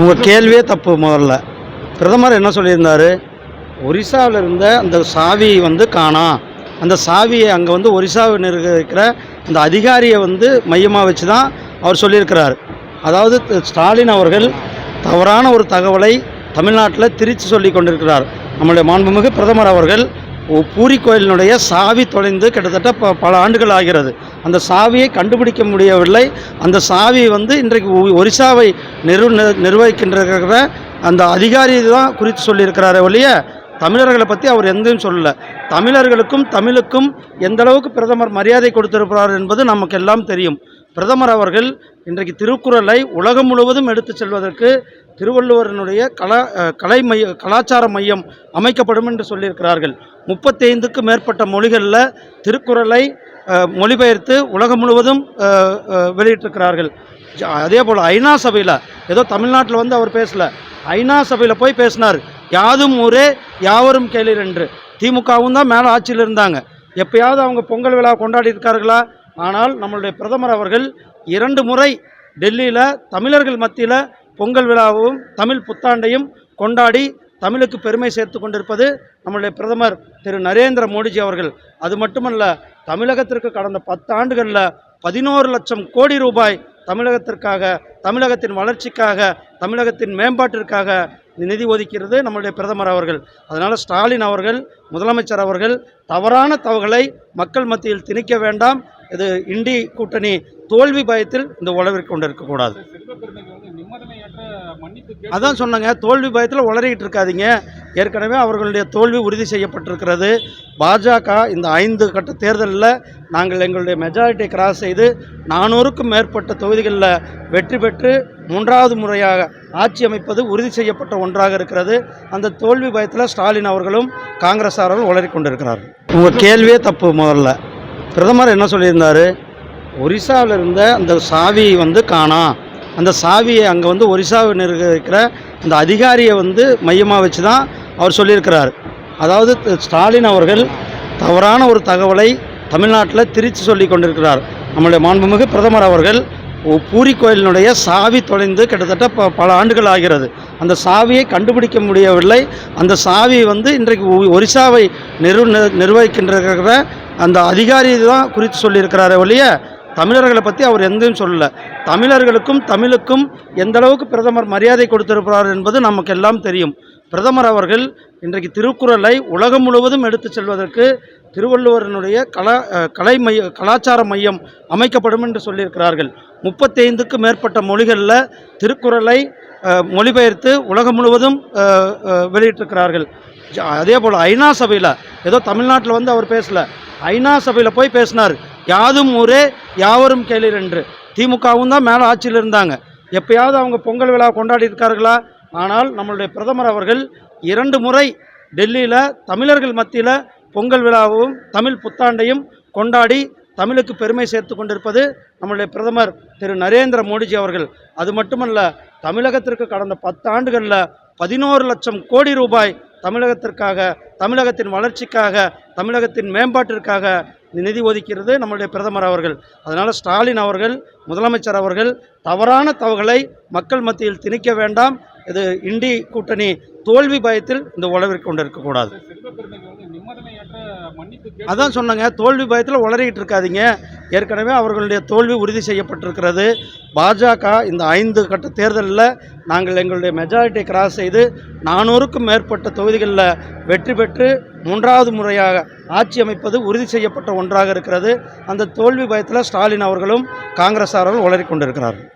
உங்கள் கேள்வியே தப்பு முதல்ல. பிரதமர் என்ன சொல்லியிருந்தார்? ஒரிசாவில் இருந்த அந்த சாவி வந்து காணா. அந்த சாவியை அங்கே வந்து ஒரிசாவில் இருக்கிற அந்த அதிகாரியை வந்து மையமாக வச்சு தான் அவர் சொல்லியிருக்கிறார். அதாவது ஸ்டாலின் அவர்கள் தவறான ஒரு தகவலை தமிழ்நாட்டில் திரித்து சொல்லி கொண்டிருக்கிறார். நம்முடைய மாண்புமிகு பிரதமர் அவர்கள் பூரி கோயிலினுடைய சாவி தொலைந்து கிட்டத்தட்ட ப பல ஆண்டுகள் ஆகிறது. அந்த சாவியை கண்டுபிடிக்க முடியவில்லை. அந்த சாவி வந்து இன்றைக்கு ஒ- ஒரிசாவை நிர்வ நி- நிர்வகிக்கின்ற அந்த அதிகாரி தான் குறித்து சொல்லியிருக்கிறாரே ஒழிய தமிழர்களை பற்றி அவர் எங்கேயும் சொல்லலை. தமிழர்களுக்கும் தமிழுக்கும் எந்த அளவுக்கு பிரதமர் மரியாதை கொடுத்திருக்கிறார் என்பது நமக்கு எல்லாம் தெரியும். பிரதமர் அவர்கள் இன்றைக்கு திருக்குறளை உலகம் முழுவதும் எடுத்து செல்வதற்கு திருவள்ளுவரினுடைய கலா கலை மைய கலாச்சார மையம் அமைக்கப்படும் என்று சொல்லியிருக்கிறார்கள். முப்பத்தைந்துக்கும் மேற்பட்ட மொழிகளில் திருக்குறளை மொழிபெயர்த்து உலகம் முழுவதும் வெளியிட்டிருக்கிறார்கள். அதே போல் ஐநா சபையில் ஏதோ தமிழ்நாட்டில் வந்து அவர் பேசலை. ஐநா சபையில் போய் பேசினார். யாதும் ஊரே யாவரும் கேளீர் என்று. திமுகவும் தான் மேலே ஆட்சியில் இருந்தாங்க. எப்பயாவது அவங்க பொங்கல் விழா கொண்டாடி இருக்கார்களா? ஆனால் நம்மளுடைய பிரதமர் அவர்கள் இரண்டு முறை டெல்லியில் தமிழர்கள் மத்தியில் பொங்கல் விழாவும் தமிழ் புத்தாண்டையும் கொண்டாடி தமிழுக்கு பெருமை சேர்த்து கொண்டிருப்பது நம்மளுடைய பிரதமர் திரு. நரேந்திர மோடிஜி அவர்கள். அது மட்டுமல்ல தமிழகத்திற்கு கடந்த பத்தாண்டுகளில் பதினோரு லட்சம் கோடி ரூபாய் தமிழகத்திற்காக தமிழகத்தின் வளர்ச்சிக்காக தமிழகத்தின் மேம்பாட்டிற்காக நிதி ஒதுக்கிறது நம்மளுடைய பிரதமர் அவர்கள். அதனால் ஸ்டாலின் அவர்கள் முதலமைச்சர் அவர்கள் தவறான தவறுகளை மக்கள் மத்தியில் திணிக்க வேண்டாம். இது இண்டி கூட்டணி தோல்வி பயத்தில் இந்த உழவிற்கு கொண்டிருக்கக்கூடாது. அதான் சொன்னாங்க தோல்வி பயத்தில் உளறிக்கிட்டு இருக்காதீங்க. ஏற்கனவே அவர்களுடைய தோல்வி உறுதி செய்யப்பட்டிருக்கிறது. பாஜக இந்த ஐந்து கட்ட தேர்தலில் நாங்கள் எங்களுடைய மெஜாரிட்டியை கிராஸ் செய்து நானூறுக்கும் மேற்பட்ட தொகுதிகளில் வெற்றி பெற்று மூன்றாவது முறையாக ஆட்சி அமைப்பது உறுதி செய்யப்பட்ட ஒன்றாக இருக்கிறது. அந்த தோல்வி பயத்தில் ஸ்டாலின் அவர்களும் காங்கிரஸாரர்கள் உளறி கொண்டிருக்கிறார்கள். உங்கள் கேள்வியே தப்பு முதல்ல. பிரதமர் என்ன சொல்லியிருந்தார்? ஒரிசாவில் இருந்த அந்த சாவி வந்து காணா. அந்த சாவியை அங்கே வந்து ஒரிசாவில் இருக்கிற அந்த அதிகாரியை வந்து மையமாக வச்சு தான் அவர் சொல்லியிருக்கிறார். அதாவது ஸ்டாலின் அவர்கள் தவறான ஒரு தகவலை தமிழ்நாட்டில் திரித்து சொல்லி கொண்டிருக்கிறார். நம்முடைய மாண்புமிகு பிரதமர் அவர்கள் பூரி கோயிலினுடைய சாவி தொலைந்து கிட்டத்தட்ட ப பல ஆண்டுகள் ஆகிறது. அந்த சாவியை கண்டுபிடிக்க முடியவில்லை. அந்த சாவி வந்து இன்றைக்கு ஒரிசாவை நிர்வ நி- நிர்வகிக்கின்ற அந்த அதிகாரி தான் குறித்து சொல்லியிருக்கிறாரே ஒழிய தமிழர்களை பற்றி அவர் எங்கேயும் சொல்லலை. தமிழர்களுக்கும் தமிழுக்கும் எந்த அளவுக்கு பிரதமர் மரியாதை கொடுத்திருக்கிறார் என்பது நமக்கு எல்லாம் தெரியும். பிரதமர் அவர்கள் இன்றைக்கு திருக்குறளை உலகம் முழுவதும் எடுத்து செல்வதற்கு திருவள்ளுவரினுடைய கலா கலை மைய கலாச்சார மையம் அமைக்கப்படும் என்று சொல்லியிருக்கிறார்கள். முப்பத்தைந்துக்கும் மேற்பட்ட மொழிகளில் திருக்குறளை மொழிபெயர்த்து உலகம் முழுவதும் வெளியிட்டிருக்கிறார்கள். ஜ- அதே போல் ஐநா சபையில் ஏதோ தமிழ்நாட்டில் வந்து அவர் பேசலை. ஐநா சபையில் போய் பேசினார். யாதும் ஊரே யாவரும் கேளீர் என்று. திமுகவும் தான் மேலே ஆட்சியில் இருந்தாங்க. எப்பயாவது அவங்க பொங்கல் விழா கொண்டாடி இருக்கார்களா? ஆனால் நம்மளுடைய பிரதமர் அவர்கள் இரண்டு முறை டெல்லியில் தமிழர்கள் மத்தியில் பொங்கல் விழாவும் தமிழ் புத்தாண்டையும் கொண்டாடி தமிழுக்கு பெருமை சேர்த்து கொண்டிருப்பது நம்முடைய பிரதமர் திரு. நரேந்திர மோடிஜி அவர்கள். அது மட்டுமல்ல தமிழகத்திற்கு கடந்த பத்தாண்டுகளில் பதினோரு லட்சம் கோடி ரூபாய் தமிழகத்திற்காக தமிழகத்தின் வளர்ச்சிக்காக தமிழகத்தின் மேம்பாட்டிற்காக நிதி ஒதுக்கிறது நம்மளுடைய பிரதமர் அவர்கள். அதனால் ஸ்டாலின் அவர்கள் முதலமைச்சர் அவர்கள் தவறான தவறுகளை மக்கள் மத்தியில் திணிக்க வேண்டாம். இது இண்டி கூட்டணி தோல்வி பயத்தில் இந்த உளவிற்கு கொண்டு இருக்கக்கூடாது அதான் சொன்னாங்க தோல்வி பயத்தில் உளறிக்கிட்டு இருக்காதீங்க. ஏற்கனவே அவர்களுடைய தோல்வி உறுதி செய்யப்பட்டிருக்கிறது. பாஜக இந்த ஐந்து கட்ட தேர்தலில் நாங்கள் எங்களுடைய மெஜாரிட்டியை கிராஸ் செய்து நானூறுக்கும் மேற்பட்ட தொகுதிகளில் வெற்றி பெற்று மூன்றாவது முறையாக ஆட்சி அமைப்பது உறுதி செய்யப்பட்ட ஒன்றாக இருக்கிறது. அந்த தோல்வி பயத்தில் ஸ்டாலின் அவர்களும் காங்கிரஸாரர்கள் அவர்களும் கொண்டிருக்கிறார்கள்